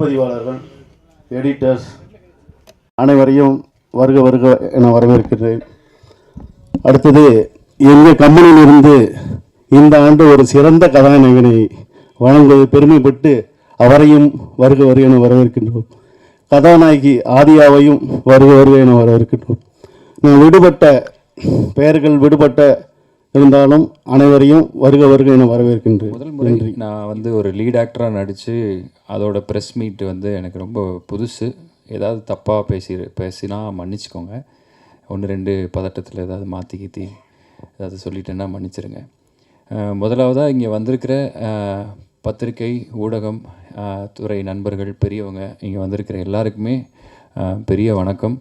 ஒளிப்பதிவாளர்கள் editors அனைவரையும் வருக வருக என வரவேற்கிறேன். அடுத்தது எங்கள் கம்பெனியிலிருந்து இந்த ஆண்டு ஒரு சிறந்த கதாநாயகனை வழங்குவது பெருமைப்பட்டு அவரையும் வருக வருக என வரவேற்கின்றோம். கதாநாயகி ஆதியாவையும் வருக வருக என வரவேற்கின்றோம். நான் விடுபட்ட பெயர்கள் விடுபட்ட இருந்தாலும் அனைவரையும் வருக வருக என வரவேற்கின்றேன். முதல் முறை நான் வந்து ஒரு லீட் ஆக்டராக நடித்து அதோட ப்ரெஸ் மீட் வந்து எனக்கு ரொம்ப புதுசு. ஏதாவது தப்பாக பேசி பேசினா மன்னிச்சுக்கோங்க. ஒன்று ரெண்டு பதட்டத்தில் ஏதாவது மாற்றி கீத்தி ஏதாவது சொல்லிட்டேன்னா மன்னிச்சிருங்க. முதலாவதாக இங்கே வந்திருக்கிற அஹ், பத்திரிகை ஊடகம் துறை நண்பர்கள் பெரியவங்க இங்கே வந்திருக்கிற எல்லாருக்குமே பெரிய வணக்கம்.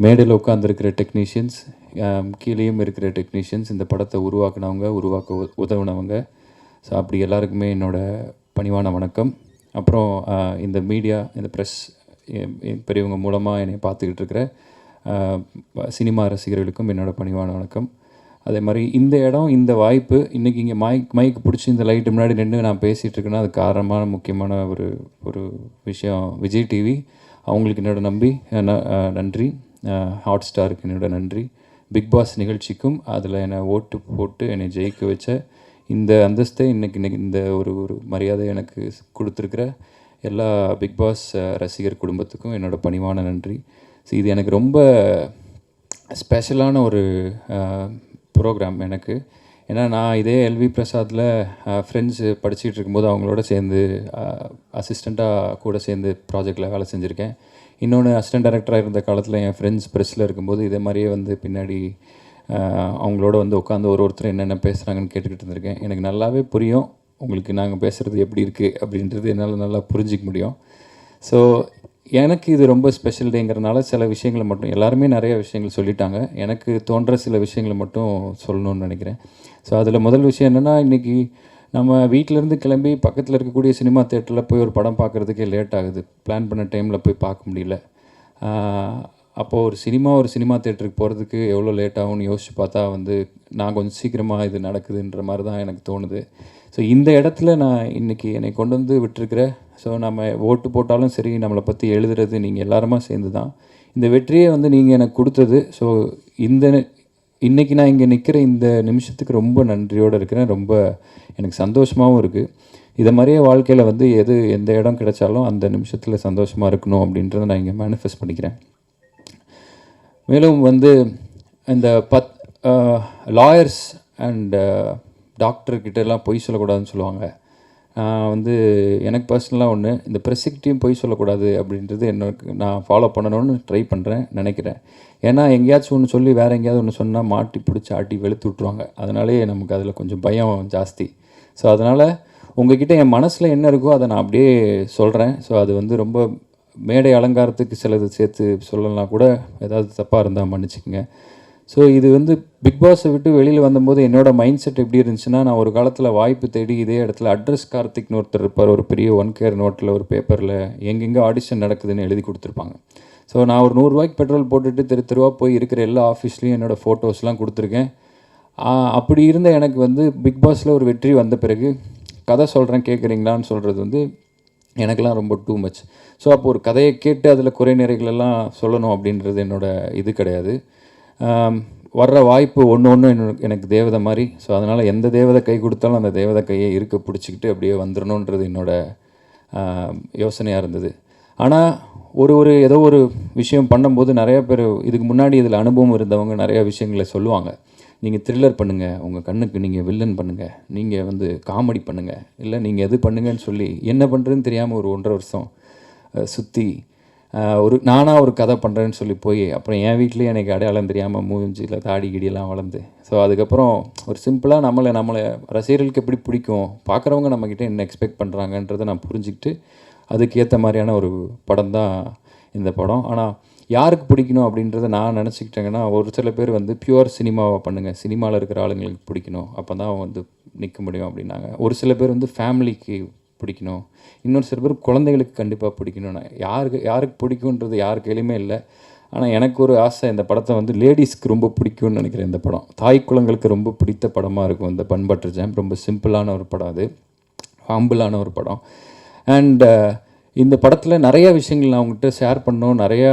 மேடையில் உட்காந்துருக்கிற டெக்னீஷியன்ஸ் கீழேயும் இருக்கிற டெக்னீஷியன்ஸ் இந்த படத்தை உருவாக்குனவங்க உருவாக்க உ- உதவுனவங்க. ஸோ அப்படி எல்லாருக்குமே என்னோடய பணிவான வணக்கம். அப்புறம் இந்த மீடியா இந்த ப்ரெஸ் பெரியவங்க மூலமாக என்னை பார்த்துக்கிட்டு இருக்கிற சினிமா ரசிகர்களுக்கும் என்னோடய பணிவான வணக்கம். அதே மாதிரி இந்த இடம் இந்த வாய்ப்பு இன்றைக்கி இங்கே மைக் மைக் பிடிச்சி இந்த லைட்டு முன்னாடி நின்று நான் பேசிகிட்ருக்கேன்னா அது காரணமான முக்கியமான ஒரு ஒரு விஷயம். விஜய் டிவி அவங்களுக்கு என்னோட நம்பி ந- நன்றி. ஹாட் ஸ்டாருக்கு என்னோட நன்றி. பிக் பாஸ் நிகழ்ச்சிக்கும் அதில் என்னை ஓட்டு போட்டு என்னை ஜெயிக்க வச்ச இந்த அந்தஸ்தை இன்றைக்கி இன்னைக்கு இந்த ஒரு ஒரு மரியாதை எனக்கு கொடுத்துருக்கிற எல்லா பிக் பாஸ் ரசிகர் குடும்பத்துக்கும் என்னோடய பணிவான நன்றி. ஸோ இது எனக்கு ரொம்ப ஸ்பெஷலான ஒரு ப்ரோக்ராம் எனக்கு. ஏன்னா நான் இதே எல்வி பிரசாத்தில் ஃப்ரெண்ட்ஸு படிச்சுட்டு இருக்கும்போது அவங்களோட சேர்ந்து அசிஸ்டண்ட்டாக கூட சேர்ந்து ப்ராஜெக்டில் வேலை செஞ்சுருக்கேன். இன்னொன்று அசிஸ்டன்ட் டைரக்டராக இருந்த காலத்தில் என் ஃப்ரெண்ட்ஸ் ப்ரெஸ்ஸில் இருக்கும்போது இதே மாதிரியே வந்து பின்னாடி அவங்களோட வந்து உட்காந்து ஒரு ஒருத்தர் என்னென்ன பேசுகிறாங்கன்னு கேட்டுக்கிட்டு இருந்திருக்கேன். எனக்கு நல்லாவே புரியும் உங்களுக்கு நாங்கள் பேசுகிறது எப்படி இருக்குது அப்படின்றது என்னால் நல்லா புரிஞ்சிக்க முடியும். ஸோ எனக்கு இது ரொம்ப ஸ்பெஷல் டேங்கிறனால சில விஷயங்களை மட்டும் எல்லாருமே நிறைய விஷயங்கள் சொல்லிட்டாங்க. எனக்கு தோன்ற சில விஷயங்களை மட்டும் சொல்லணும்னு நினைக்கிறேன். ஸோ அதில் முதல் விஷயம் என்னென்னா இன்றைக்கி நம்ம வீட்டிலேருந்து கிளம்பி பக்கத்தில் இருக்கக்கூடிய சினிமா தேட்டரில் போய் ஒரு படம் பார்க்குறதுக்கே லேட் ஆகுது. பிளான் பண்ண டைமில் போய் பார்க்க முடியல. அப்போது ஒரு சினிமா ஒரு சினிமா தேட்டருக்கு போகிறதுக்கு எவ்வளோ லேட் ஆகும்னு யோசித்து பார்த்தா வந்து நான் கொஞ்சம் சீக்கிரமாக இது நடக்குதுன்ற மாதிரி தான் எனக்கு தோணுது. ஸோ இந்த இடத்துல நான் இன்றைக்கி என்னை கொண்டு வந்து விட்டுருக்கிற ஸோ நம்ம ஓட்டு போட்டாலும் சரி நம்மளை பற்றி எழுதுறது நீங்கள் எல்லாருமா சேர்ந்து தான் இந்த வெற்றியை வந்து நீங்கள் எனக்கு கொடுத்தது. ஸோ இந்த இன்றைக்கி நான் இங்கே நிற்கிற இந்த நிமிஷத்துக்கு ரொம்ப நன்றியோடு இருக்கிறேன். ரொம்ப எனக்கு சந்தோஷமாகவும் இருக்குது இதை மாதிரியே வாழ்க்கையில் வந்து எது எந்த இடம் கிடைச்சாலும் அந்த நிமிஷத்தில் சந்தோஷமாக இருக்கணும் அப்படின்றத நான் இங்கே மேனிஃபெஸ்ட் பண்ணிக்கிறேன். மேலும் வந்து இந்த பத் லாயர்ஸ் அண்ட் டாக்டர்கிட்டலாம் பொய் சொல்லக்கூடாதுன்னு சொல்லுவாங்க. வந்து எனக்கு பர்சனலாக ஒன்று இந்த ப்ரெஸ்ஸுக்கிட்டையும் பொய் சொல்லக்கூடாது அப்படின்றது எனக்கு நான் ஃபாலோ பண்ணணும்னு ட்ரை பண்ணுறேன் நினைக்கிறேன். ஏன்னா எங்கேயாச்சும் ஒன்று சொல்லி வேறு எங்கேயாவது ஒன்று சொன்னால் மாட்டி பிடிச்சி ஆட்டி வெளுத்து விட்ருவாங்க அதனாலேயே நமக்கு அதில் கொஞ்சம் பயம் ஜாஸ்தி. ஸோ அதனால் உங்ககிட்ட என் மனசில் என்ன இருக்கோ அதை நான் அப்படியே சொல்கிறேன் ஸோ அது வந்து ரொம்ப மேடை அலங்காரத்துக்கு சிலது சேர்த்து சொல்லலாம் கூட ஏதாவது தப்பாக இருந்தால் மன்னிச்சுக்கோங்க. ஸோ இது வந்து பிக் பாஸை விட்டு வெளியில் வந்தபோது என்னோட மைண்ட் செட் எப்படி இருந்துச்சுன்னா நான் ஒரு காலத்தில் வாய்ப்பு தேடி இதே இடத்துல அட்ரஸ் கார்த்திக்னு ஒருத்தர் இருப்பார் ஒரு பெரிய ஒன் கேர் நோட்டில் ஒரு பேப்பரில் எங்கெங்கே ஆடிஷன் நடக்குதுன்னு எழுதி கொடுத்துருப்பாங்க. ஸோ நான் ஒரு நூறுரூவாய்க்கு பெட்ரோல் போட்டுட்டு தெரு தெருவாக போய் இருக்கிற எல்லா ஆஃபீஸ்லேயும் என்னோடய ஃபோட்டோஸ்லாம் கொடுத்துருக்கேன். அப்படி இருந்த எனக்கு வந்து பிக் பாஸில் ஒரு வெற்றி வந்த பிறகு கதை சொல்கிறேன் கேட்குறீங்களான்னு சொல்கிறது வந்து எனக்கெல்லாம் ரொம்ப டூ மச் ஸோ அப்போ ஒரு கதையை கேட்டு அதில் குறை நிறைகள் எல்லாம் சொல்லணும் அப்படின்றது என்னோடய இது கிடையாது. வர்ற வாய்ப்பு ஒன்று ஒன்று எனக்கு தேவதை மாதிரி. ஸோ அதனால் எந்த தேவதை கை கொடுத்தாலும் அந்த தேவதை கையை இருக்க பிடிச்சிக்கிட்டு அப்படியே வந்துடணுன்றது என்னோட யோசனையாக இருந்தது. ஆனால் ஒரு ஒரு ஏதோ ஒரு விஷயம் பண்ணும்போது நிறைய பேர் இதுக்கு முன்னாடி இதில் அனுபவம் இருந்தவங்க நிறையா விஷயங்களை சொல்லுவாங்க. நீங்கள் த்ரில்லர் பண்ணுங்கள் உங்கள் கண்ணுக்கு நீங்கள் வில்லன் பண்ணுங்கள் நீங்கள் வந்து காமெடி பண்ணுங்கள் இல்லை நீங்கள் எது பண்ணுங்கன்னு சொல்லி என்ன பண்ணுறதுன்னு தெரியாமல் ஒரு ஒன்றரை வருஷம் சுற்றி ஒரு நானாக ஒரு கதை பண்ணுறேன்னு சொல்லி போய் அப்புறம் என் வீட்லேயே எனக்கு அடையாளம் தெரியாமல் மூஞ்சியில் தாடி கிடியெல்லாம் வளர்ந்து. ஸோ அதுக்கப்புறம் ஒரு சிம்பிளாக நம்மளை நம்மளை ரசிகர்களுக்கு எப்படி பிடிக்கும் பார்க்குறவங்க நம்மக்கிட்ட என்ன எக்ஸ்பெக்ட் பண்ணுறாங்கன்றதை நான் புரிஞ்சுக்கிட்டு அதுக்கேற்ற மாதிரியான ஒரு படம் தான் இந்த படம். ஆனால் யாருக்கு பிடிக்கணும் அப்படின்றத நான் நினச்சிக்கிட்டேங்கன்னா ஒரு சில பேர் வந்து பியூர் சினிமாவை பண்ணுங்கள் சினிமாவில் இருக்கிற ஆளுங்களுக்கு பிடிக்கணும். அப்போ தான் வந்து நிற்க முடியும் அப்படின்னாங்க. ஒரு சில பேர் வந்து ஃபேமிலிக்கு பிடிக்கணும். இன்னொரு சில பேர் குழந்தைகளுக்கு கண்டிப்பாக பிடிக்கணும்னா யாருக்கு யாருக்கு பிடிக்குன்றது யார் கையிலுமே இல்லை. ஆனால் எனக்கு ஒரு ஆசை இந்த படத்தை வந்து லேடிஸ்க்கு ரொம்ப பிடிக்கும்னு நினைக்கிறேன் இந்த படம். தாய் குலங்களுக்கு ரொம்ப பிடித்த படமாக இருக்கும் இந்த பண்பற்ற ஜாம். ரொம்ப சிம்பிளான ஒரு படம் அது. ஹாம்பிளான ஒரு படம். அண்ட் இந்த படத்தில் நிறையா விஷயங்கள் நான் உங்ககிட்ட ஷேர் பண்ணோம் நிறையா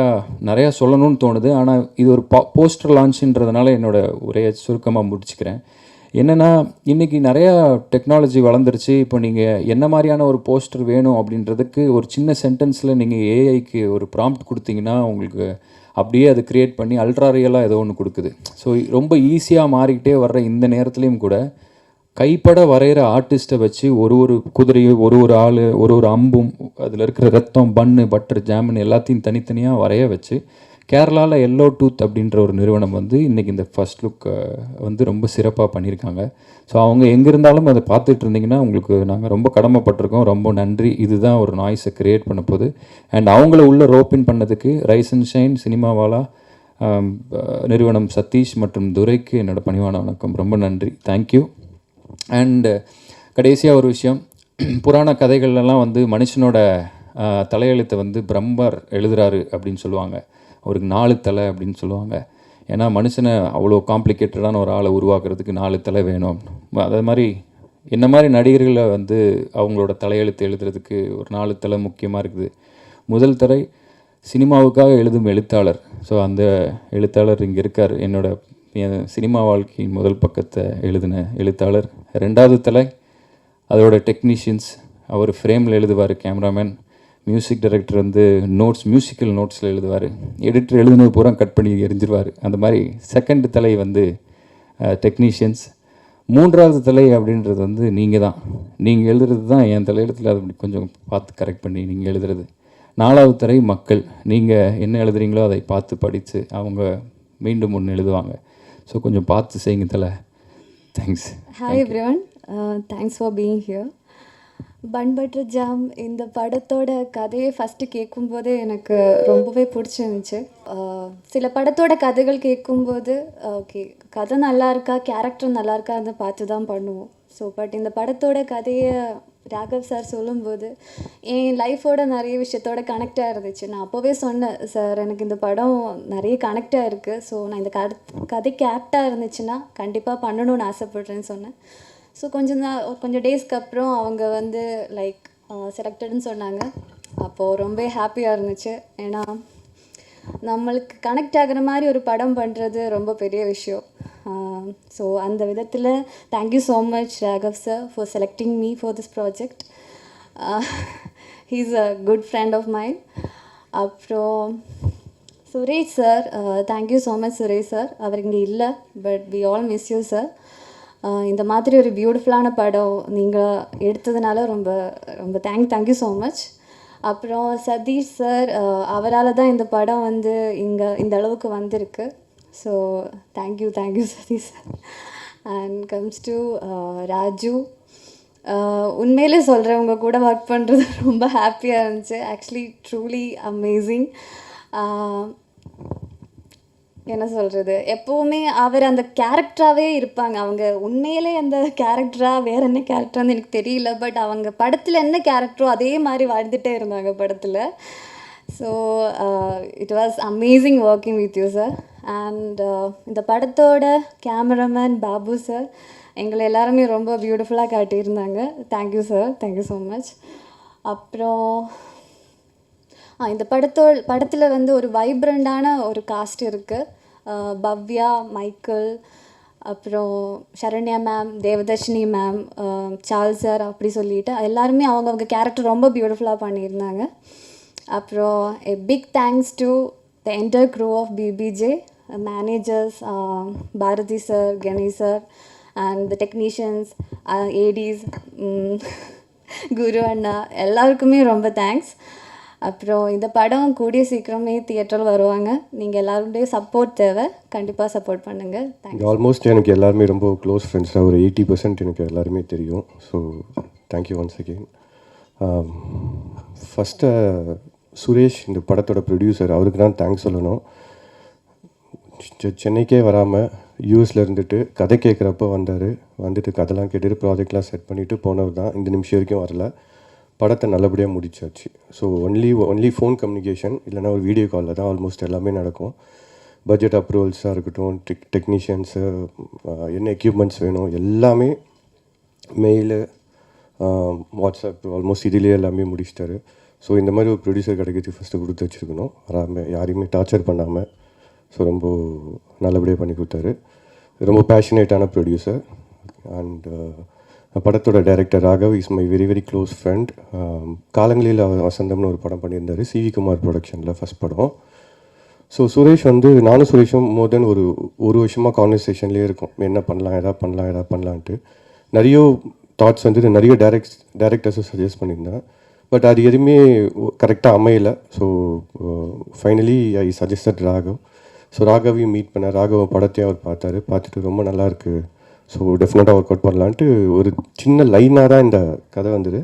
நிறையா சொல்லணும்னு தோணுது. ஆனால் இது ஒரு பா போஸ்டர் லான்ச்சுன்றதுனால என்னோடய உரையை சுருக்கமாக முடிச்சுக்கிறேன். என்னென்னா இன்றைக்கி நிறையா டெக்னாலஜி வளர்ந்துருச்சு. இப்போ நீங்கள் என்ன மாதிரியான ஒரு போஸ்டர் வேணும் அப்படின்றதுக்கு ஒரு சின்ன சென்டென்ஸில் நீங்கள் ஏஐக்கு ஒரு ப்ராம்ப்ட் கொடுத்தீங்கன்னா உங்களுக்கு அப்படியே அது க்ரியேட் பண்ணி அல்ட்ரா ரியலாக ஏதோ ஒன்று கொடுக்குது. ஸோ ரொம்ப ஈஸியாக மாறிக்கிட்டே வர்ற இந்த நேரத்துலையும் கூட கைப்பட வரைகிற ஆர்டிஸ்ட்டை வச்சு ஒரு ஒரு குதிரையும் ஒரு ஒரு ஆள் ஒரு ஒரு அம்பும் அதில் இருக்கிற ரத்தம் பன்னு பட்டர் ஜாமுன்னு எல்லாத்தையும் தனித்தனியாக வரைய வச்சு கேரளாவில் எல்லோ டூத் அப்படின்ற ஒரு நிறுவனம் வந்து இன்றைக்கி இந்த ஃபர்ஸ்ட் லுக்கை வந்து ரொம்ப சிறப்பாக பண்ணியிருக்காங்க. ஸோ அவங்க எங்கே இருந்தாலும் அதை பார்த்துட்டு இருந்தீங்கன்னா உங்களுக்கு நாங்கள் ரொம்ப கடமைப்பட்டிருக்கோம். ரொம்ப நன்றி. இதுதான் ஒரு நாய்ஸை க்ரியேட் பண்ண போகுது அண்ட் அவங்கள உள்ள ரோப்பின் பண்ணதுக்கு ரைஸ் அண்ட் ஷைன் சினிமாவாலா நிறுவனம் சதீஷ் மற்றும் துரைக்கு என்னோடய பணிவான வணக்கம். ரொம்ப நன்றி. தேங்க்யூ அண்டு கடைசியாக ஒரு விஷயம். புராண கதைகள்லாம் வந்து மனுஷனோட தலையெழுத்தை வந்து பிரம்மர் எழுதுகிறாரு அப்படின்னு சொல்லுவாங்க. அவருக்கு நாலு தலை அப்படின்னு சொல்லுவாங்க. ஏன்னா மனுஷனை அவ்வளோ காம்ப்ளிகேட்டடான ஒரு ஆளை உருவாக்குறதுக்கு நாலு தலை வேணும் அதே மாதிரி என்ன மாதிரி நடிகர்களை வந்து அவங்களோட தலையெழுத்து எழுதுறதுக்கு ஒரு நாலு தலை முக்கியமாக இருக்குது. முதல் தலை சினிமாவுக்காக எழுதும் எழுத்தாளர். ஸோ அந்த எழுத்தாளர் இங்கே இருக்கார். என்னோட என் சினிமா வாழ்க்கையின் முதல் பக்கத்தை எழுதின எழுத்தாளர். ரெண்டாவது தலை அதோட டெக்னீஷியன்ஸ் அவர் ஃப்ரேமில் எழுதுவார் கேமராமேன் மியூசிக் டைரக்டர் வந்து நோட்ஸ் மியூசிக்கல் நோட்ஸில் எழுதுவார். எடிட்டர் எழுதுனது பூரா கட் பண்ணி எரிஞ்சிருவார். அந்த மாதிரி செகண்ட் தலை வந்து டெக்னீஷியன்ஸ் மூன்றாவது தலை அப்படின்றது வந்து நீங்கள் தான் நீங்கள் எழுதுறது தான் என் தலையெழுத்தில் அது கொஞ்சம் பார்த்து கரெக்ட் பண்ணி நீங்கள் எழுதுறது. நாலாவது தலை மக்கள். நீங்கள் என்ன எழுதுறீங்களோ அதை பார்த்து படித்து அவங்க மீண்டும் ஒன்று எழுதுவாங்க. ஸோ கொஞ்சம் பார்த்து செய்யுங்க தலை. Thanks hi everyone thanks for being here bun butter jam இந்த படத்தோட கதையை ஃபஸ்ட்டு கேட்கும்போதே எனக்கு ரொம்பவே பிடிச்சிருந்துச்சு. சில படத்தோட கதைகள் கேட்கும்போது ஓகே கதை நல்லா இருக்கா கேரக்டர் நல்லா இருக்கான்னு பார்த்து தான் பண்ணுவோம். ஸோ பட் இந்த படத்தோட கதையை ராகவ் சார் சொல்லும்போது என் லைஃபோட நிறைய விஷயத்தோட கனெக்டாக இருந்துச்சு. நான் அப்போவே சொன்னேன் சார் எனக்கு இந்த படம் நிறைய கனெக்டாக இருக்குது ஸோ நான் இந்த கதை கதைக்கு இருந்துச்சுன்னா கண்டிப்பாக பண்ணணும்னு ஆசைப்பட்றேன்னு சொன்னேன். ஸோ கொஞ்சம் தான் கொஞ்சம் டேஸ்க்கு அப்புறம் அவங்க வந்து லைக் செலக்டட்னு சொன்னாங்க. அப்போது ரொம்ப ஹாப்பியாக இருந்துச்சு. ஏன்னா நம்மளுக்கு கனெக்ட் ஆகிற மாதிரி ஒரு படம் பண்ணுறது ரொம்ப பெரிய விஷயம். ஸோ அந்த விதத்தில் thank you so much Raghav sir for selecting me for this project he's a good friend of mind அப்புறம் Suresh sir thank you so much Suresh sir அவர் இங்கே இல்லை but we all miss you sir இந்த மாதிரி ஒரு பியூட்டிஃபுல்லான படம் நீங்கள் எடுத்ததுனால ரொம்ப ரொம்ப தேங்க் தேங்க்யூ ஸோ மச் அப்புறம் சதீஷ் சார் அவரால் தான் இந்த படம் வந்து இங்கே இந்த அளவுக்கு வந்திருக்கு. So thank you thank you Sathish sir and comes to Raju. உண்மையிலே சொல்கிறவங்க உங்கள் கூட ஒர்க் பண்ணுறது ரொம்ப ஹாப்பியாக இருந்துச்சு. ஆக்சுவலி ட்ரூலி அமேசிங் என்ன சொல்கிறது எப்போவுமே அவர் அந்த கேரக்டராகவே இருப்பாங்க. அவங்க உண்மையிலே அந்த கேரக்டராக வேற என்ன கேரக்டர்னு எனக்கு தெரியல. பட் அவங்க படத்தில் என்ன கேரக்டரோ அதே மாதிரி வாழ்ந்துட்டே இருந்தாங்க படத்தில். So it was amazing working with you sir and இந்த படத்தோட கேமராமேன் பாபு சார் எங்களை எல்லாருமே ரொம்ப பியூட்டிஃபுல்லாக காட்டியிருந்தாங்க. Thank you sir thank you so much அப்புறம் இந்த படத்தோ படத்தில் வந்து ஒரு வைப்ரண்டான ஒரு காஸ்ட் இருக்குது பவ்யா மைக்கேல் அப்புறம் Saranya ma'am Devadarshini ma'am Charles sir அப்படி சொல்லிட்டு எல்லாருமே அவங்கவுங்க கேரக்டர் ரொம்ப பியூட்டிஃபுல்லாக பண்ணியிருந்தாங்க. அப்புறம் a big thanks to the entire crew of PBJ managers Bharathi sir Ganesh sir and the technicians ADs Guru அண்ணா எல்லாருக்குமே ரொம்ப தேங்க்ஸ் அப்புறம் இந்த படம் கூடிய சீக்கிரமே தியேட்டரில் வருவாங்க. நீங்கள் எல்லாருடைய சப்போர்ட் தேவை. கண்டிப்பாக சப்போர்ட் பண்ணுங்கள் இங்கே ஆல்மோஸ்ட் எனக்கு எல்லாருமே ரொம்ப க்ளோஸ் ஃப்ரெண்ட்ஸ் தான். ஒரு எயிட்டி பர்சன்ட் எனக்கு எல்லாருமே தெரியும். So thank you once again first Suresh இந்த படத்தோட ப்ரொடியூசர் அவருக்கு தான் தேங்க்ஸ் சொல்லணும். சென்னைக்கே வராமல் யூஎஸில் இருந்துட்டு கதை கேட்குறப்ப வந்தார். வந்துட்டு கதைலாம் கேட்டுட்டு ப்ராஜெக்ட்லாம் செட் பண்ணிவிட்டு போனவர் தான். இந்த நிமிஷம் வரைக்கும் வரல. படத்தை நல்லபடியாக முடிச்சாச்சு. So only only phone communication இல்லைனா ஒரு வீடியோ காலில் தான் ஆல்மோஸ்ட் எல்லாமே நடக்கும். பட்ஜெட் அப்ரூவல்ஸாக இருக்கட்டும் டெக் டெக்னீஷியன்ஸு என்ன எக்யூப்மெண்ட்ஸ் வேணும் எல்லாமே மெயிலு வாட்ஸ்அப் ஆல்மோஸ்ட் இதிலே எல்லாமே முடிச்சிட்டாரு. ஸோ இந்த மாதிரி ஒரு ப்ரொடியூசர் கிடைக்கிறது ஃபஸ்ட்டு கொடுத்து வச்சுருக்கணும். வராமல் யாரையுமே டார்ச்சர் பண்ணாமல் ஸோ ரொம்ப நல்லபடியாக பண்ணி கொடுத்தாரு. ரொம்ப பேஷனேட்டான ப்ரொடியூசர் அண்ட் படத்தோட director Raghav is my very very close friend காலங்களில் வசந்தம்னு ஒரு படம் பண்ணியிருந்தார். சிவி குமார் ப்ரொடக்ஷனில் ஃபஸ்ட் படம். ஸோ சுரேஷ் வந்து நானும் சுரேஷும் மோர் தென் ஒரு ஒரு வருஷமாக கான்வர்சேஷன்லேயே இருக்கும். என்ன பண்ணலாம் எதாவது பண்ணலாம் எதாவது பண்ணலான்ட்டு. நிறைய தாட்ஸ் வந்து நிறைய டேரக்ட் டேரக்டர்ஸும் சஜஸ்ட் பண்ணியிருந்தேன். பட் அது எதுவுமே கரெக்டாக அமையலை. So finally I suggested Raghav. So ராகவையும் meet பண்ண ராகவ படத்தையும் அவர் பார்த்தாரு. பார்த்துட்டு ரொம்ப நல்லாயிருக்கு ஸோ டெஃபினட்டாக ஒர்க் அவுட் பண்ணலான்ட்டு ஒரு சின்ன லைனாக தான் இந்த கதை வந்தது.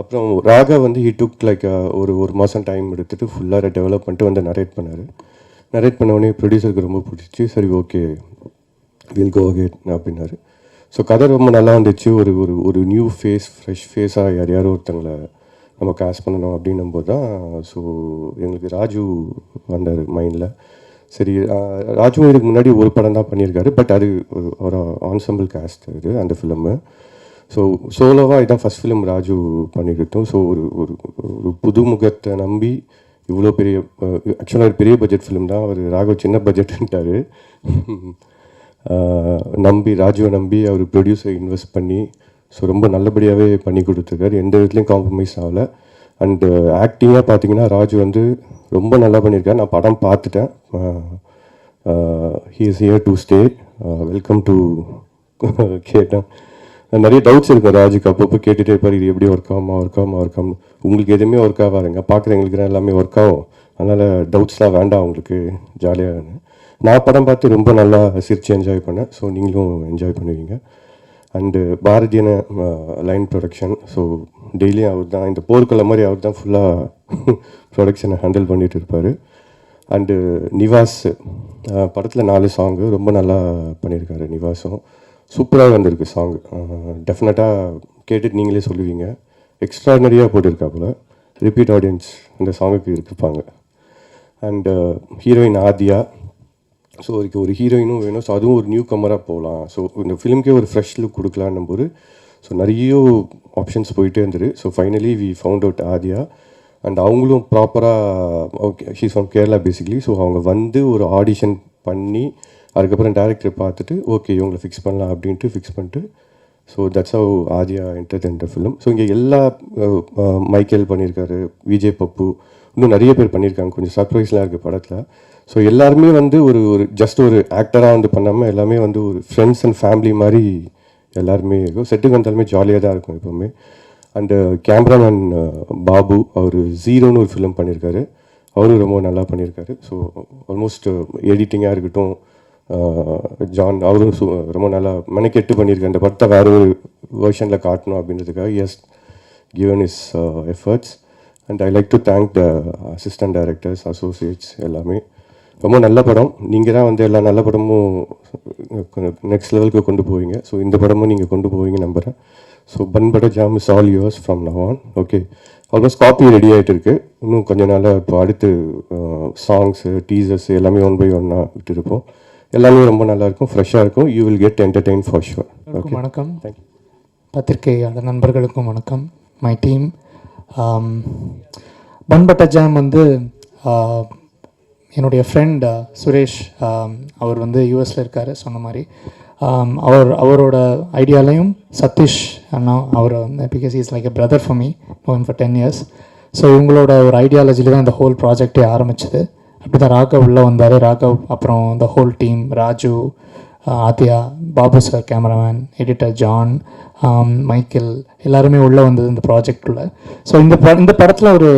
அப்புறம் ராகா வந்து ஹி டுக் லைக் ஒரு ஒரு மாதம் டைம் எடுத்துட்டு ஃபுல்லாக டெவலப் பண்ணிட்டு வந்து நரேட் பண்ணார். நரேட் பண்ண உடனே ப்ரொடியூசருக்கு ரொம்ப பிடிச்சி சரி ஓகே வில் கோ அகேட் அப்படின்னாரு. ஸோ கதை ரொம்ப நல்லா வந்துச்சு. ஒரு ஒரு ஒரு நியூ ஃபேஸ் ஃப்ரெஷ் ஃபேஸாக யார் யாரோ ஒருத்தங்களை நம்ம காஸ்ட் பண்ணணும் அப்படின்னும் போது தான் ஸோ எங்களுக்கு ராஜு வந்தார் மைண்டில் சரி ஆஹ், இதுக்கு முன்னாடி ஒரு படம் தான் பண்ணியிருக்காரு பட் அது ஒரு ஒரு ஆன்சம்பிள் காஸ்ட் இது அந்த ஃபிலிமு ஸோ சோலோவாக இதுதான் ஃபஸ்ட் ஃபிலிம் ராஜு பண்ணிக்கிட்டோம் ஸோ ஒரு ஒரு ஒரு புதுமுகத்தை நம்பி இவ்வளோ பெரிய ஆக்சுவலாக ஒரு பெரிய பட்ஜெட் ஃபிலிம் தான். அவர் ராகவ் சின்ன பட்ஜெட்டுன்ட்டார் நம்பி ராஜுவை நம்பி அவர் ப்ரொடியூசர் இன்வெஸ்ட் பண்ணி ஸோ ரொம்ப நல்லபடியாகவே பண்ணி கொடுத்துருக்காரு. எந்த விதத்துலையும் காம்ப்ரமைஸ் ஆகலை. அண்டு uh, ஆக்டிங்காக பார்த்தீங்கன்னா ராஜு வந்து ரொம்ப நல்லா பண்ணியிருக்காரு நான் படம் பார்த்துட்டேன் he is here to stay welcome to கேட்டேன் நிறைய டவுட்ஸ் இருக்கும் ராஜுக்கு. அப்பப்போ கேட்டுகிட்டே இருப்பார் இது எப்படி ஒர்க் ஆகுமா ஒர்க் ஆகுமா ஒர்க் ஆகும். உங்களுக்கு எதுவுமே ஒர்க் ஆகாதுங்க பார்க்குறவங்களுக்கு எல்லாமே ஒர்க் ஆகும். அதனால் டவுட்ஸ்லாம் வேண்டாம் உங்களுக்கு ஜாலியாக நான் படம் பார்த்து ரொம்ப நல்லா சிரித்து என்ஜாய் பண்ணேன். ஸோ நீங்களும் என்ஜாய் பண்ணுவீங்க. அண்டு பாரதியன லைன் ப்ரொடக்ஷன் ஸோ டெய்லியும் அவர் தான் இந்த போர்க்களம் மாதிரி அவர் தான் ஃபுல்லாக ப்ரொடக்ஷனை ஹேண்டில் பண்ணிட்டு இருப்பார். அண்டு uh, நிவாஸ் uh, படத்தில் நாலு சாங்கு ரொம்ப நல்லா பண்ணியிருக்காரு நிவாஸும். சூப்பராக வந்திருக்கு சாங் டெஃபினட்டாக uh, கேட்டுட்டு நீங்களே சொல்லுவீங்க. எக்ஸ்ட்ராடனரியாக போட்டிருக்காப்புல ரிப்பீட் ஆடியன்ஸ் இந்த சாங்குக்கு இருப்பாங்க. அண்டு ஹீரோயின் ஆதியா ஸோ அதுக்கு ஒரு ஹீரோயினும் வேணும். ஸோ அதுவும் ஒரு நியூ கமராக போகலாம் ஸோ இந்த ஃபிலிம்க்கே ஒரு ஃப்ரெஷ் லுக் கொடுக்கலான்னும் போது ஸோ நிறைய ஆப்ஷன்ஸ் போயிட்டே இருந்தது. So finally we found out Aadhya. And அவங்களும் ப்ராப்பராக okay she's from Kerala basically so அவங்க வந்து ஒரு ஆடிஷன் பண்ணி அதுக்கப்புறம் டேரக்டர் பார்த்துட்டு ஓகே இவங்களை ஃபிக்ஸ் பண்ணலாம் அப்படின்ட்டு ஃபிக்ஸ் பண்ணிட்டு so that's how Aadhya enter என்ற ஃபிலிம் ஸோ இங்கே எல்லா மைக்கேல் பண்ணியிருக்காரு விஜய் பப்பு. இன்னும் நிறைய பேர் பண்ணியிருக்காங்க. கொஞ்சம் சர்ப்ரைஸ்லாம் இருக்குது படத்தில். ஸோ எல்லாருமே வந்து ஒரு ஒரு ஜஸ்ட் ஒரு ஆக்டராக வந்து பண்ணாமல் எல்லாமே வந்து ஒரு ஃப்ரெண்ட்ஸ் அண்ட் ஃபேமிலி மாதிரி எல்லாருமே இருக்கும் செட்டுக்கு வந்தாலுமே ஜாலியாக தான் இருக்கும் எப்போவுமே. அண்டு கேமராமேன் பாபு அவர் ஜீரோன்னு ஒரு ஃபிலிம் பண்ணியிருக்காரு அவரும் ரொம்ப நல்லா பண்ணியிருக்காரு ஸோ uh, ஆல்மோஸ்ட் எடிட்டிங்காக இருக்கட்டும் uh, ஜான் அவரும் சு- ரொம்ப நல்லா மெனக்கெட்டு பண்ணியிருக்காரு அந்த படத்தை வேறு ஒரு வேர்ஷனில் காட்டணும் அப்படின்றதுக்காக has given his efforts and I like to thank the assistant directors associates எல்லாமே. ரொம்ப நல்ல படம். நீங்கள் தான் வந்து எல்லா நல்ல படமும் நெக்ஸ்ட் லெவலுக்கு கொண்டு போவீங்க. ஸோ இந்த படமும் நீங்கள் கொண்டு போவீங்க நம்புகிறேன் so bun jam is all yours from now on okay almost copy ready ஆகிட்டு இருக்கு. இன்னும் கொஞ்ச நாளாக இப்போ அடுத்து சாங்ஸு டீசர்ஸ் எல்லாமே ஒன் பை ஒன்னாக விட்டுருப்போம். எல்லாமே ரொம்ப நல்லா இருக்கும் ஃப்ரெஷ்ஷாக இருக்கும். You will get entertain for sure okay வணக்கம். தேங்க்யூ பத்திரிகையாளர் நண்பர்களுக்கும் வணக்கம். My team bun butter jam வந்து என்னுடைய ஃப்ரெண்ட் சுரேஷ் அவர் வந்து யூஎஸில் இருக்கார் சொன்ன மாதிரி. அவர் அவரோட ஐடியாலையும் சதீஷ் அண்ணா அவர் வந்து because is like a brother for me known for ten years so இவங்களோட ஒரு ஐடியாலஜியில் தான் இந்த ஹோல் ப்ராஜெக்டே ஆரம்பிச்சது. அப்படி தான் ராகவ் உள்ளே வந்தார். ராகவ் அப்புறம் இந்த whole team Raju Aadhya Babu sir cameraman editor John Michael எல்லாருமே உள்ளே வந்தது இந்த ப்ராஜெக்டில் ஸோ இந்த ப இந்த படத்தில் ஒரு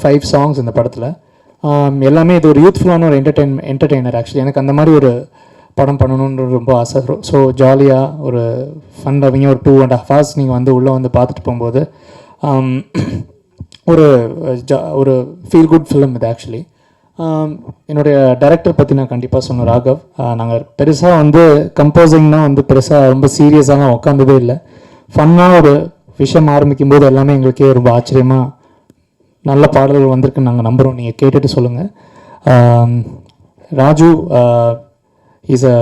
ஃபைவ் சாங்ஸ் இந்த படத்தில். எல்லாமே இது ஒரு யூத்ஃபுல்லான ஒரு என்டர்டைன் என்டர்டெய்னர் ஆக்சுவலி எனக்கு அந்த மாதிரி ஒரு படம் பண்ணணுன்ற ரொம்ப ஆசை. ஸோ ஜாலியாக ஒரு ஃபன் லவிங்க ஒரு டூ அண்ட் ஹாஃப் ஹவர்ஸ் நீங்கள் வந்து உள்ளே வந்து பார்த்துட்டு போகும்போது ஒரு ஜா ஒரு ஃபீல் குட் ஃபிலிம் இது ஆக்சுவலி என்னுடைய டைரக்டர் பற்றி நான் கண்டிப்பாக சொன்னேன் ராகவ். நாங்கள் பெருசாக வந்து கம்போசிங்னா வந்து பெருசாக ரொம்ப சீரியஸாக உட்காந்ததே இல்லை. ஃபன்னாக ஒரு விஷயம் ஆரம்பிக்கும் போது எல்லாமே எங்களுக்கே ரொம்ப ஆச்சரியமாக நல்ல பாடல்கள் வந்திருக்குன்னு நாங்கள் நம்புகிறோம் நீங்கள் கேட்டுட்டு சொல்லுங்கள் Raju is a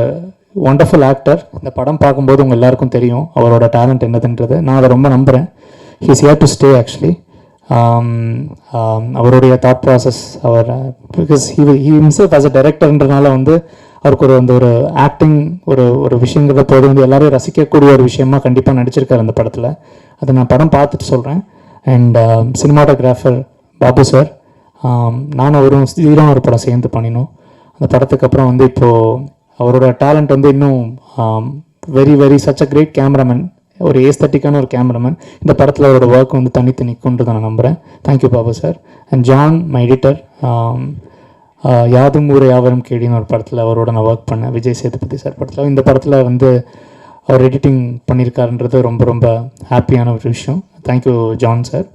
wonderful actor இந்த படம் பார்க்கும்போது உங்கள் எல்லாருக்கும் தெரியும் அவரோட டேலண்ட் என்னதுன்றது. நான் அதை ரொம்ப நம்புகிறேன் he's here to stay actually அவருடைய thought process our because he he himself a a டைரக்டர்ன்றனால வந்து அவருக்கு ஒரு அந்த ஒரு ஆக்டிங் ஒரு ஒரு விஷயங்கிறத போது வந்து எல்லாரும் ரசிக்கக்கூடிய ஒரு விஷயமா கண்டிப்பாக நடிச்சிருக்காரு அந்த படத்தில். அதை நான் படம் பார்த்துட்டு சொல்கிறேன் அண்ட் சினிமாட்டோகிராஃபர் பாபு சார் நானும் அவரும் ஸ்ரீராம் ஒரு படம் சேர்ந்து பண்ணினோம். அந்த படத்துக்கு அப்புறம் வந்து இப்போது அவரோட டேலண்ட் வந்து இன்னும் very very such a great cameraman ஒரு ஏஸ்தட்டிக்கான ஒரு கேமராமேன் இந்த படத்தில் அவரோட ஒர்க் வந்து தனித்து நிற்குன்றதை நான் நம்புகிறேன் thank you Babu sir and John my editor யாதும் ஊர் யாவரும் கேடின்னு ஒரு படத்தில் அவரோட நான் ஒர்க் பண்ணேன். விஜய் சேதுபதி சார் படத்தில். இந்த படத்தில் வந்து அவர் எடிட்டிங் பண்ணியிருக்காருன்றது ரொம்ப ரொம்ப ஹாப்பியான ஒரு விஷயம். தேங்க்யூ ஜான் சார்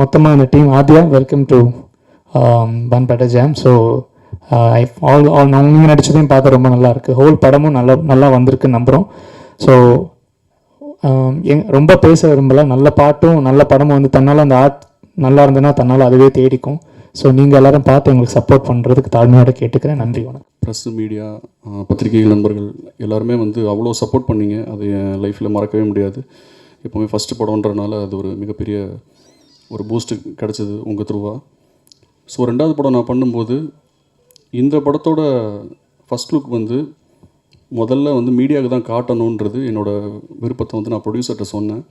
மொத்தமாக இந்த team Aadhya welcome to bun butter jam so I all all நான் நீங்கள் நடிச்சதையும் பார்க்க ரொம்ப நல்லா இருக்குது ஹோல் படமும் நல்லா நல்லா வந்திருக்குன்னு நம்புகிறோம் ஸோ um, எங் ரொம்ப பேச விரும்பல. நல்ல பாட்டும் நல்ல படமும் வந்து தன்னால் அந்த ஆர்ட் நல்லா இருந்ததுன்னா தன்னால் அதுவே தேடிக்கும். ஸோ நீங்கள் எல்லாரும் பார்த்து எங்களுக்கு சப்போர்ட் பண்ணுறதுக்கு தாழ்மையோட கேட்டுக்கிறேன். நன்றி வணக்கம். ப்ரெஸ் மீடியா uh, பத்திரிகைகள் நண்பர்கள் எல்லாருமே வந்து அவ்வளோ சப்போர்ட் பண்ணீங்க. அது என் லைஃப்பில் மறக்கவே முடியாது. எப்போவுமே ஃபஸ்ட்டு படம்ன்றனால அது ஒரு மிகப்பெரிய ஒரு பூஸ்ட்டு கிடச்சிது உங்கள் த்ரூவா ஸோ ரெண்டாவது படம் நான் பண்ணும்போது இந்த படத்தோட ஃபஸ்ட் லுக் வந்து முதல்ல வந்து மீடியாவுக்கு தான் காட்டணுன்றது என்னோடய விருப்பத்தை வந்து நான் ப்ரொடியூசர்கிட்ட சொன்னேன்.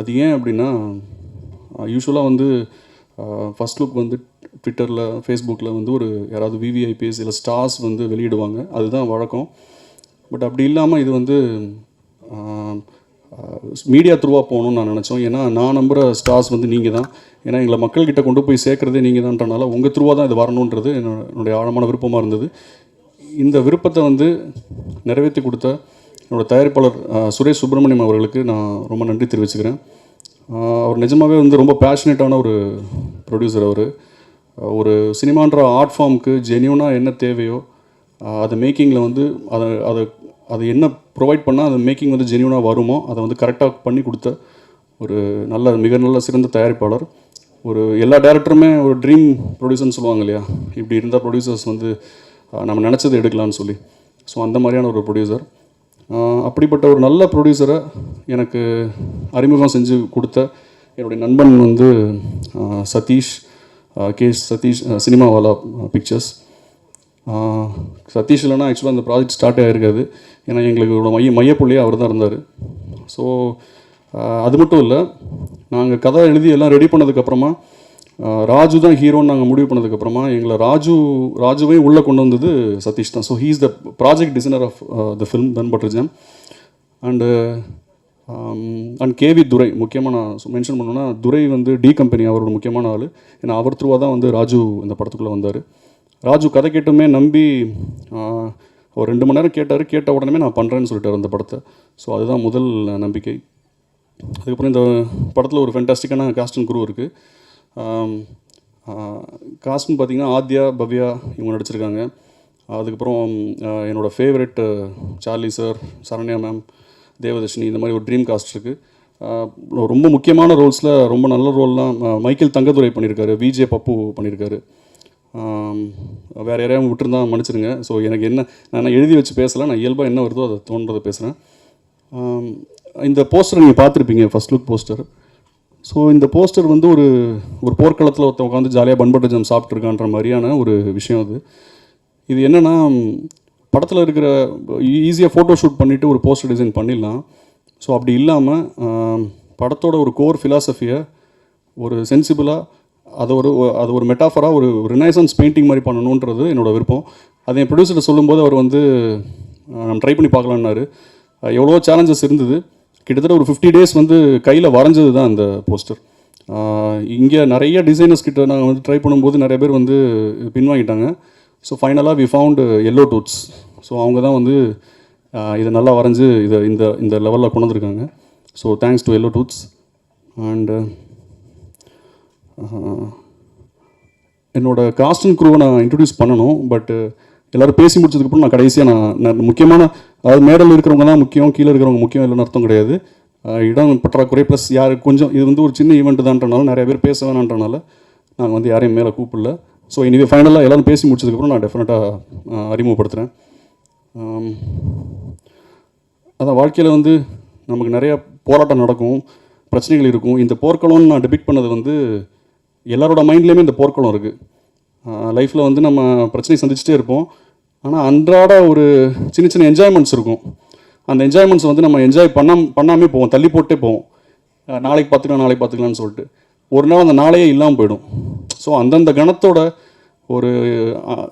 அது ஏன் அப்படின்னா யூஸ்வலாக வந்து ஃபஸ்ட் லுக் வந்து ட்விட்டரில் ஃபேஸ்புக்கில் வந்து ஒரு யாராவது விவிஐபிஎஸ் இல்லை ஸ்டார்ஸ் வந்து வெளியிடுவாங்க. அதுதான் வழக்கம். பட் அப்படி இல்லாமல் இது வந்து மீடியா த்ரூவாக போகணும்னு நான் நினச்சோம். ஏன்னா நான் நம்புகிற ஸ்டார்ஸ் வந்து நீங்கள் தான் ஏன்னா எங்களை மக்கள்கிட்ட கொண்டு போய் சேர்க்குறதே நீங்கள் தான்றனால உங்கள் த்ரூவாக தான் இது வரணுன்றது என்னுடைய ஆழமான விருப்பமாக இருந்தது. இந்த விருப்பத்தை வந்து நிறைவேற்றி கொடுத்த என்னோட தயாரிப்பாளர் சுரேஷ் சுப்பிரமணியம் அவர்களுக்கு நான் ரொம்ப நன்றி தெரிவிச்சுக்கிறேன். அவர் நிஜமாகவே வந்து ரொம்ப பேஷனேட்டான ஒரு ப்ரொடியூசர் அவர். ஒரு சினிமான்ற ஆர்ட் ஃபார்முக்கு ஜென்யூனாக என்ன தேவையோ அதை மேக்கிங்கில் வந்து அதை அதை அது என்ன ப்ரொவைட் பண்ணால் அது மேக்கிங் வந்து ஜென்யூனாக வருமோ அதை வந்து கரெக்டாக பண்ணி கொடுத்த ஒரு நல்ல மிக நல்ல சிறந்த தயாரிப்பாளர். ஒரு எல்லா டேரக்டருமே ஒரு ட்ரீம் ப்ரொடியூசர்னு சொல்லுவாங்க இல்லையா? இப்படி இருந்தால் ப்ரொடியூசர்ஸ் வந்து நம்ம நினச்சது எடுக்கலாம்னு சொல்லி. ஸோ அந்த மாதிரியான ஒரு ப்ரொடியூசர் அப்படிப்பட்ட ஒரு நல்ல ப்ரொடியூசரை எனக்கு அறிமுகம் செஞ்சு கொடுத்த என்னுடைய நண்பன் வந்து சதீஷ் கே சதீஷ் சினிமாவாலா பிக்சர்ஸ் சதீஷ் இல்லைனா ஆக்சுவலாக அந்த ப்ராஜெக்ட் ஸ்டார்ட் ஆகிருக்காது ஏன்னா எங்களுக்கு மைய மையப்புள்ளியே அவர் தான் இருந்தார் ஸோ அது மட்டும் இல்லை நாங்கள் கதை எழுதி எல்லாம் ரெடி பண்ணதுக்கப்புறமா ராஜு தான் ஹீரோன்னு நாங்கள் முடிவு பண்ணதுக்கப்புறமா எங்களை ராஜு ராஜுவையும் உள்ளே கொண்டு வந்தது சதீஷ் தான். So he's the project designer of the film than butter and and KV Durai முக்கியமாக நான் மென்ஷன் பண்ணணும்னா துரை வந்து டி கம்பெனி அவரோட முக்கியமான ஆள். ஏன்னா அவர் த்ரூவாக தான் வந்து ராஜு இந்த படத்துக்குள்ளே வந்தார். ராஜு கதை கேட்டுமே நம்பி ஒரு ரெண்டு மணி நேரம் கேட்டார் கேட்ட உடனே நான் பண்ணுறேன்னு சொல்லிட்டார் அந்த படத்தை. ஸோ அதுதான் முதல் நம்பிக்கை. அதுக்கப்புறம் இந்த படத்தில் ஒரு ஃபென்டாஸ்டிக்கான காஸ்டன் குரூ இருக்குது காஸ்ட்னு பார்த்தீங்கன்னா ஆத்யா பவ்யா இவங்க நடிச்சிருக்காங்க. அதுக்கப்புறம் என்னோடய favourite Charlie sir Saranya ma'am Devadarshini இந்த மாதிரி ஒரு ட்ரீம் காஸ்ட் இருக்குது ரொம்ப முக்கியமான ரோல்ஸில் ரொம்ப நல்ல ரோல்லாம் மைக்கேல் தங்கதுரை பண்ணியிருக்காரு விஜே பப்பு பண்ணியிருக்காரு வேறு யாரையாவது விட்டுருந்தா மன்னிச்சிருங்க ஸோ எனக்கு என்ன நான் எழுதி வச்சு பேசலை நான் இயல்பாக என்ன வருதோ அதை தோன்றதை பேசுகிறேன் இந்த போஸ்டர் நீங்கள் பார்த்துருப்பீங்க ஃபர்ஸ்ட் லுக் போஸ்டர் ஸோ இந்த போஸ்டர் வந்து ஒரு ஒரு போர்க்களத்தில் ஒருத்தன் உட்காந்து ஜாலியாக பண்பட்ட ஜம் சாப்பிட்ருக்கான்ற மாதிரியான ஒரு விஷயம் அது. இது என்னென்னா படத்தில் இருக்கிற ஈஸியாக ஃபோட்டோ ஷூட் பண்ணிவிட்டு ஒரு போஸ்டர் டிசைன் பண்ணிடலாம். ஸோ அப்படி இல்லாமல் படத்தோட ஒரு கோர் ஃபிலாசபியை ஒரு சென்சிபிளாக அதை ஒரு அது ஒரு மெட்டாஃபராக ஒரு ரினைசன்ஸ் பெயிண்டிங் மாதிரி பண்ணணுன்றது என்னோடய விருப்பம். அதை என் ப்ரொடியூசர் சொல்லும்போது அவர் வந்து நம்ம ட்ரை பண்ணி பார்க்கலான்னாரு எவ்வளோ சேலஞ்சஸ் இருந்தது. கிட்டத்தட்ட ஒரு ஃபிஃப்டி டேஸ் வந்து கையில் வரைஞ்சது தான் அந்த போஸ்டர் இங்கே நிறைய டிசைனர்ஸ் கிட்ட நாங்கள் வந்து ட்ரை பண்ணும்போது நிறைய பேர் வந்து பின்வாங்கிட்டாங்க. ஸோ ஃபைனலாக we found yellow tooths so அவங்க தான் வந்து இதை நல்லா வரைஞ்சு இதை இந்த இந்த லெவலில் கொண்டு வந்திருக்காங்க. So thanks to yellow tooths and என்னோட காஸ்டியூம் குரூவை நான் இன்ட்ரடியூஸ் பண்ணணும் பட் எல்லோரும் பேசி முடிச்சதுக்கப்புறம் நான் கடைசியாக நான் நான் முக்கியமான அதாவது மேடல் இருக்கிறவங்க தான் முக்கியம் கீழே இருக்கிறவங்க முக்கியம் இல்லைன்னு அர்த்தம் கிடையாது. இடம் பற்றாக்குறை ப்ளஸ் யார் கொஞ்சம் இது வந்து ஒரு சின்ன ஈவெண்ட் தான்றனால நிறைய பேர் பேச வேணான்றனால நாங்கள் வந்து யாரையும் மேலே கூப்பிடல. ஸோ இனிவே ஃபைனலாக எல்லோரும் பேசி முடிச்சதுக்கப்புறம் நான் டெஃபினட்டாக அறிமுகப்படுத்துகிறேன் அதான் வாழ்க்கையில் வந்து நமக்கு நிறையா போராட்டம் நடக்கும் பிரச்சனைகள் இருக்கும். இந்த போர்க்களம்னு நான் டிபிக் பண்ணது வந்து எல்லாரோட மைண்ட்லேயுமே இந்த போர்க்களம் இருக்குது லைஃப்பில் வந்து நம்ம பிரச்சனை சந்திச்சுட்டே இருப்போம். ஆனால் அன்றாட ஒரு சின்ன சின்ன என்ஜாய்மெண்ட்ஸ் இருக்கும். அந்த என்ஜாய்மெண்ட்ஸ் வந்து நம்ம என்ஜாய் பண்ணாம பண்ணாமே போவோம். தள்ளி போட்டே போவோம். நாளைக்கு பார்த்துக்கலாம் நாளைக்கு பார்த்துக்கலாம்னு சொல்லிட்டு. ஒரு நாள் அந்த நாளையே இல்லாமல் போயிடும். ஸோ அந்தந்த கணத்தோட ஒரு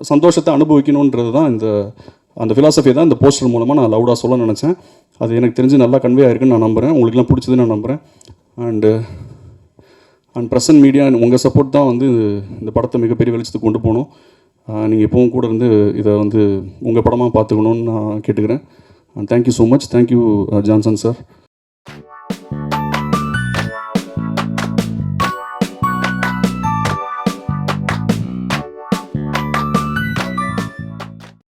சந்தோஷத்தை அனுபவிக்கணுன்றது தான் இந்த அந்த ஃபிலாசபி தான் இந்த போஸ்டர் மூலமாக நான் லவுடாக சொல்ல நினச்சேன். அது எனக்கு தெரிஞ்சு நல்லா கன்வே ஆயிருக்குன்னு நான் நம்புகிறேன் உங்களுக்குலாம் பிடிச்சதுன்னு நான் நம்புகிறேன் அண்டு அண்ட் ப்ரெசன்ட் மீடியா உங்கள் சப்போர்ட் தான் வந்து இந்த படத்தை மிகப்பெரிய வெளிச்சத்துக்கு கொண்டு போகணும். நீங்கள் எப்பவும் கூட இருந்து இதை வந்து உங்கள் படமாக பார்த்துக்கணுன்னு நான் கேட்டுக்கிறேன். Thank you so much thank you Johnson sir